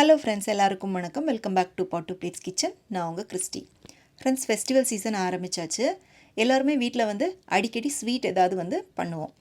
Hello friends எல்லாருக்கும் வணக்கம். Welcome back to பாட்டு பிளேட்ஸ் கிச்சன் நான் உங்கள் கிறிஸ்டி. ஃப்ரெண்ட்ஸ் ஃபெஸ்டிவல் சீசன் ஆரம்பித்தாச்சு எல்லாருமே வீட்டில் வந்து அடிக்கடி ஸ்வீட் ஏதாவது வந்து பண்ணுவோம்.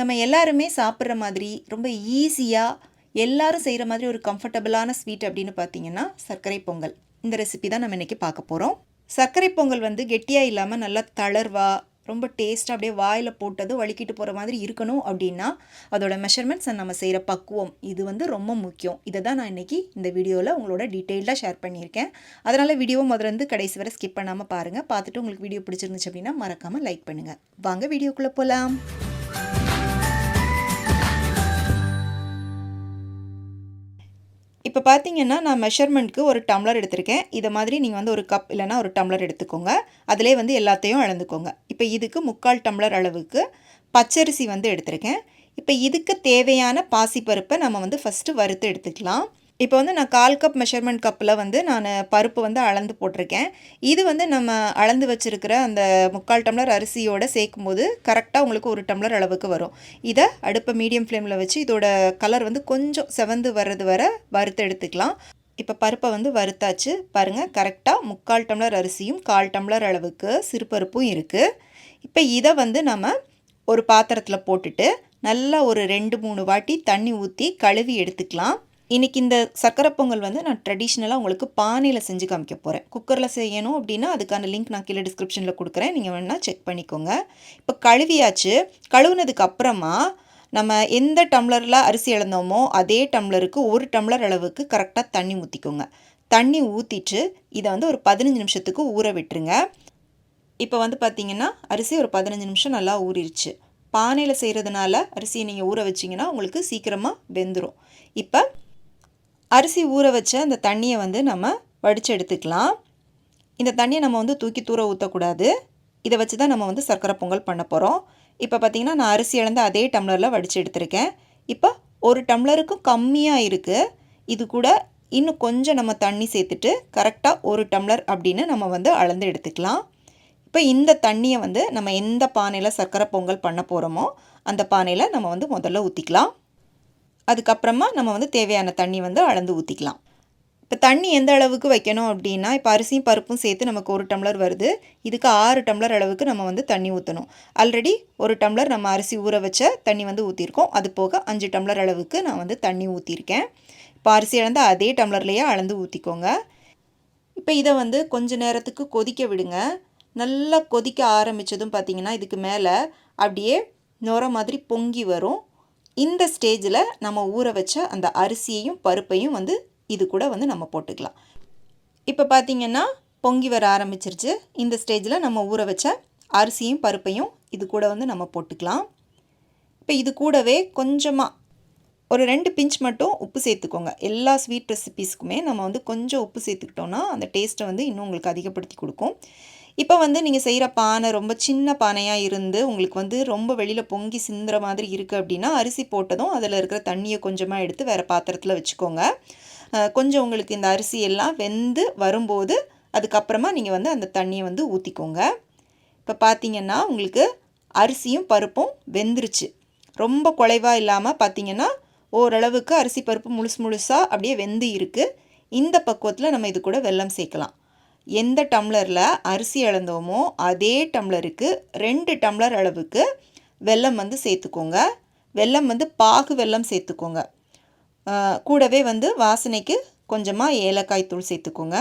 நம்ம எல்லாருமே சாப்பிட்ற மாதிரி ரொம்ப ஈஸியாக எல்லாரும் செய்கிற மாதிரி ஒரு கம்ஃபர்டபுளான ஸ்வீட் அப்படின்னு பார்த்தீங்கன்னா சர்க்கரை பொங்கல். இந்த ரெசிபி தான் நம்ம இன்றைக்கி பார்க்க போகிறோம் சர்க்கரை பொங்கல் வந்து கெட்டியாக இல்லாமல் நல்லா தளர்வாக ரொம்ப டேஸ்ட்டாக அப்படியே வாயில் போட்டது வலிக்கிட்டு போகிற மாதிரி இருக்கணும் அப்படின்னா அதோட மெஷர்மெண்ட்ஸ் நம்ம செய்கிற பக்குவம் இது வந்து ரொம்ப முக்கியம். இதை தான் நான் இன்றைக்கி இந்த வீடியோவில் உங்களோட டீட்டெயில்டாக ஷேர் பண்ணியிருக்கேன். அதனால் வீடியோவை முதலேருந்து கடைசி வரை ஸ்கிப் பண்ணாமல் பாருங்கள் பார்த்துட்டு உங்களுக்கு வீடியோ பிடிச்சிருந்துச்சு அப்படின்னா மறக்காமல் லைக் பண்ணுங்கள் வாங்க வீடியோக்குள்ளே போகலாம் இப்போ பார்த்தீங்கன்னா நான் மெஷர்மெண்ட்க்கு ஒரு டம்ளர் எடுத்திருக்கேன். இதை மாதிரி நீங்கள் வந்து ஒரு கப் இல்லைனா ஒரு டம்ளர் எடுத்துக்கோங்க. அதிலே வந்து எல்லாத்தையும் அளந்துக்கோங்க. இப்போ இதுக்கு முக்கால் டம்ளர் அளவுக்கு பச்சரிசி வந்து எடுத்திருக்கேன். இப்போ இதுக்கு தேவையான பாசிப்பருப்பை நம்ம வந்து ஃபஸ்ட்டு வறுத்து எடுத்துக்கலாம். இப்போ வந்து நான் கால் கப் மெஷர்மெண்ட் கப்பில் வந்து நான் பருப்பு வந்து அளந்து போட்டிருக்கேன். இது வந்து நம்ம அளந்து வச்சுருக்கிற அந்த முக்கால் டம்ளர் அரிசியோடு சேர்க்கும்போது கரெக்டாக உங்களுக்கு ஒரு டம்ளர் அளவுக்கு வரும். இதை அடுப்பை மீடியம் ஃப்ளேமில் வச்சு இதோட கலர் வந்து கொஞ்சம் செவந்து வர்றது வர வறுத்து எடுத்துக்கலாம். இப்போ பருப்பை வந்து வறுத்தாச்சு. பாருங்கள் கரெக்டாக முக்கால் டம்ளர் அரிசியும் கால் டம்ளர் அளவுக்கு சிறுபருப்பும் இருக்குது இப்போ இதை வந்து நம்ம ஒரு பாத்திரத்தில் போட்டுட்டு நல்லா ஒரு ரெண்டு மூணு வாட்டி தண்ணி ஊற்றி கழுவி எடுத்துக்கலாம். இன்றைக்கி இந்த சர்க்கரை பொங்கல் வந்து நான் ட்ரெடிஷ்னலாக உங்களுக்கு பானையில் செஞ்சு காமிக்க போகிறேன் குக்கரில் செய்யணும் அப்படின்னா அதுக்கான லிங்க் நான் கீழே டிஸ்கிரிப்ஷனில் கொடுக்குறேன். நீங்கள் வேணால் செக் பண்ணிக்கோங்க. இப்போ கழுவியாச்சு. கழுவுனதுக்கு அப்புறமா நம்ம எந்த டம்ளரில் அரிசி இழந்தோமோ அதே டம்ளருக்கு ஒரு டம்ளர் அளவுக்கு கரெக்டாக தண்ணி ஊற்றிக்கோங்க தண்ணி ஊற்றிட்டு இதை வந்து ஒரு பதினஞ்சு நிமிஷத்துக்கு ஊற விட்டுருங்க. இப்போ வந்து பார்த்திங்கன்னா அரிசி ஒரு பதினஞ்சு நிமிஷம் நல்லா ஊறிடுச்சு பானையில் செய்கிறதுனால அரிசியை நீங்கள் ஊற வச்சிங்கன்னா உங்களுக்கு சீக்கிரமாக வெந்துடும் இப்போ அரிசி ஊற வச்ச அந்த தண்ணியை வந்து நம்ம வடித்து எடுத்துக்கலாம். இந்த தண்ணியை நம்ம வந்து தூக்கி தூர ஊற்றக்கூடாது இதை வச்சு தான் நம்ம வந்து சர்க்கரை பொங்கல் பண்ண போகிறோம் இப்போ பார்த்திங்கன்னா நான் அரிசி இழந்து அதே டம்ளரில் வடித்து எடுத்திருக்கேன். இப்போ ஒரு டம்ளருக்கும் கம்மியாக இருக்குது இது கூட இன்னும் கொஞ்சம் நம்ம தண்ணி சேர்த்துட்டு கரெக்டாக ஒரு டம்ளர் அப்படின்னு நம்ம வந்து அளந்து எடுத்துக்கலாம். இப்போ இந்த தண்ணியை வந்து நம்ம எந்த பானையில் சர்க்கரை பொங்கல் பண்ண போகிறோமோ அந்த பானையில் நம்ம வந்து முதல்ல ஊற்றிக்கலாம் அதுக்கப்புறமா நம்ம வந்து தேவையான தண்ணி வந்து அளந்து ஊற்றிக்கலாம் இப்போ தண்ணி எந்த அளவுக்கு வைக்கணும் அப்படின்னா இப்போ அரிசியும் பருப்பும் சேர்த்து நமக்கு ஒரு டம்ளர் வருது. இதுக்கு ஆறு டம்ளர் அளவுக்கு நம்ம வந்து தண்ணி ஊற்றணும் ஆல்ரெடி ஒரு டம்ளர் நம்ம அரிசி ஊற வச்ச தண்ணி வந்து ஊற்றிருக்கோம் அது போக அஞ்சு டம்ளர் அளவுக்கு நான் வந்து தண்ணி ஊற்றிருக்கேன் இப்போ அரிசி அளந்து அதே டம்ளர்லேயே அளந்து ஊற்றிக்கோங்க இப்போ இதை வந்து கொஞ்ச நேரத்துக்கு கொதிக்க விடுங்க. நல்லா கொதிக்க ஆரம்பித்ததும் பார்த்திங்கன்னா இதுக்கு மேலே அப்படியே நுர மாதிரி பொங்கி வரும். இந்த ஸ்டேஜில் நம்ம ஊற வச்ச அந்த அரிசியையும் பருப்பையும் வந்து இது கூட வந்து நம்ம போட்டுக்கலாம். இப்போ பார்த்திங்கன்னா பொங்கி வர ஆரம்பிச்சிருச்சு. இந்த ஸ்டேஜில் நம்ம ஊற வச்ச அரிசியும் பருப்பையும் இது கூட வந்து நம்ம போட்டுக்கலாம். இப்போ இது கூடவே கொஞ்சமாக ஒரு ரெண்டு பிஞ்ச் மட்டும் உப்பு சேர்த்துக்கோங்க. எல்லா ஸ்வீட் ரெசிபீஸ்க்குமே நம்ம வந்து கொஞ்சம் உப்பு சேர்த்துக்கிட்டோன்னா அந்த டேஸ்ட்டை வந்து இன்னும் உங்களுக்கு அதிகப்படுத்தி கொடுக்கும். இப்போ வந்து நீங்கள் செய்கிற பானை ரொம்ப சின்ன பானையாக இருந்து உங்களுக்கு வந்து ரொம்ப வெளியில் பொங்கி சிந்துற மாதிரி இருக்குது அப்படின்னா அரிசி போட்டதும் அதில் இருக்கிற தண்ணியை கொஞ்சமாக எடுத்து வேறு பாத்திரத்தில் வச்சுக்கோங்க. கொஞ்சம் உங்களுக்கு இந்த அரிசி எல்லாம் வெந்து வரும்போது அதுக்கப்புறமா நீங்கள் வந்து அந்த தண்ணியை வந்து ஊற்றிக்கோங்க இப்போ பார்த்தீங்கன்னா உங்களுக்கு அரிசியும் பருப்பும் வெந்துருச்சு. ரொம்ப குறைவாக இல்லாமல் பார்த்தீங்கன்னா ஓரளவுக்கு அரிசி பருப்பு முழுசு முழுசாக அப்படியே வெந்து இருக்குது இந்த பக்குவத்தில் நம்ம இது கூட வெல்லம் சேர்க்கலாம். எந்த டம்ளரில் அரிசி அளந்தோமோ அதே டம்ளருக்கு ரெண்டு டம்ளர் அளவுக்கு வெல்லம் வந்து சேர்த்துக்கோங்க. வெல்லம் வந்து பாகு வெல்லம் சேர்த்துக்கோங்க. கூடவே வந்து வாசனைக்கு கொஞ்சமாக ஏலக்காய் தூள் சேர்த்துக்கோங்க.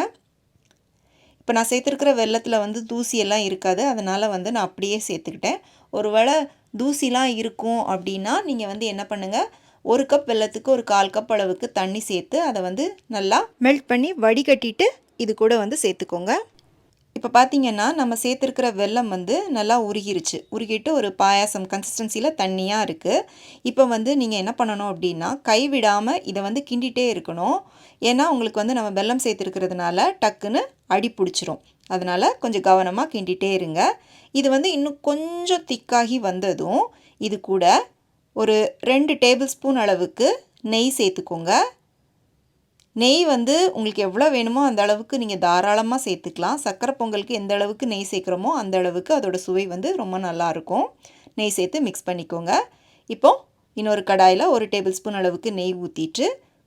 இப்போ நான் சேர்த்துருக்கிற வெள்ளத்தில் வந்து தூசியெல்லாம் இருக்காது. அதனால் வந்து நான் அப்படியே சேர்த்துக்கிட்டேன். ஒருவேளை தூசிலாம் இருக்கும் அப்படின்னா நீங்கள் வந்து என்ன பண்ணுங்கள் ஒரு கப் வெள்ளத்துக்கு ஒரு கால் கப் அளவுக்கு தண்ணி சேர்த்து அதை வந்து நல்லா மெல்ட் பண்ணி வடிகட்டிட்டு இது கூட வந்து சேர்த்துக்கோங்க. இப்போ பார்த்தீங்கன்னா நம்ம சேர்த்துருக்கிற வெல்லம் வந்து நல்லா உருகிருச்சு. உருகிட்டு ஒரு பாயாசம் கன்சிஸ்டன்சியில் தண்ணியாக இருக்குது இப்போ வந்து நீங்கள் என்ன பண்ணணும் அப்படின்னா கைவிடாமல் இதை வந்து கிண்டிகிட்டே இருக்கணும். ஏன்னா உங்களுக்கு வந்து நம்ம வெல்லம் சேர்த்துருக்கிறதுனால டக்குன்னு அடி பிடிச்சிரும். அதனால் கொஞ்சம் கவனமாக கிண்டிகிட்டே இருங்க. இது வந்து இன்னும் கொஞ்சம் திக்காகி வந்ததும் இது கூட ஒரு ரெண்டு டேபிள் ஸ்பூன் அளவுக்கு நெய் சேர்த்துக்கோங்க. நெய் வந்து உங்களுக்கு எவ்வளோ வேணுமோ அந்த அளவுக்கு நீங்கள் தாராளமாக சேர்த்துக்கலாம். சக்கரை பொங்கலுக்கு எந்த அளவுக்கு நெய் சேர்க்குறோமோ அந்த அளவுக்கு அதோட சுவை வந்து ரொம்ப நல்லாயிருக்கும் நெய் சேர்த்து மிக்ஸ் பண்ணிக்கோங்க. இப்போது இன்னொரு கடாயில் ஒரு டேபிள் ஸ்பூன் அளவுக்கு நெய் ஊற்றிட்டு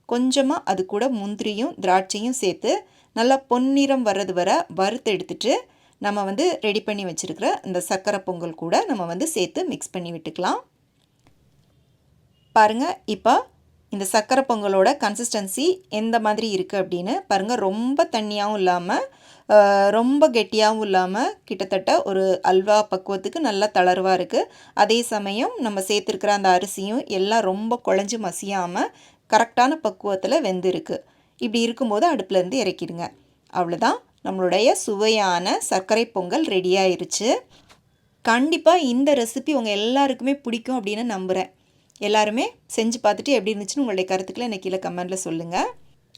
கொஞ்சமாக அது கூட முந்திரியும் திராட்சையும் சேர்த்து நல்லா பொன்னிறம் வர்றது வர வறுத்து எடுத்துட்டு நம்ம வந்து ரெடி பண்ணி வச்சுருக்கிற இந்த சர்க்கரை பொங்கல் கூட நம்ம வந்து சேர்த்து மிக்ஸ் பண்ணி விட்டுக்கலாம். பாருங்கள் இப்போ இந்த சர்க்கரை பொங்கலோட கன்சிஸ்டன்சி எந்த மாதிரி இருக்குது அப்படின்னு பாருங்கள் ரொம்ப தண்ணியாகவும் இல்லாமல் ரொம்ப கெட்டியாகவும் இல்லாமல் கிட்டத்தட்ட ஒரு அல்வா பக்குவத்துக்கு நல்லா தளர்வாக இருக்குது அதே சமயம் நம்ம சேர்த்துருக்கிற அந்த அரிசியும் எல்லாம் ரொம்ப குழஞ்சி மசியாமல் கரெக்டான பக்குவத்தில் வெந்திருக்கு. இப்படி இருக்கும்போது அடுப்புலேருந்து இறக்கிடுங்க. அவ்வளோதான் நம்மளுடைய சுவையான சர்க்கரை பொங்கல் ரெடி ஆயிருச்சு. கண்டிப்பாக இந்த ரெசிபி உங்கள் எல்லாருக்குமே பிடிக்கும் அப்படின்னு நம்புகிறேன் எல்லாருமே செஞ்சு பார்த்துட்டு எப்படி இருந்துச்சுன்னு உங்களுடைய கருத்துக்களை எனக்கு கீழே கமெண்ட்டில் சொல்லுங்கள்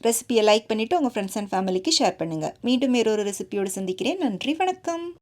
ரெசிபியை லைக் பண்ணிவிட்டு உங்கள் ஃப்ரெண்ட்ஸ் அண்ட் ஃபேமிலிக்கு ஷேர் பண்ணுங்கள் மீண்டும் வேறொரு ரெசிபியோடு சந்திக்கிறேன். நன்றி வணக்கம்.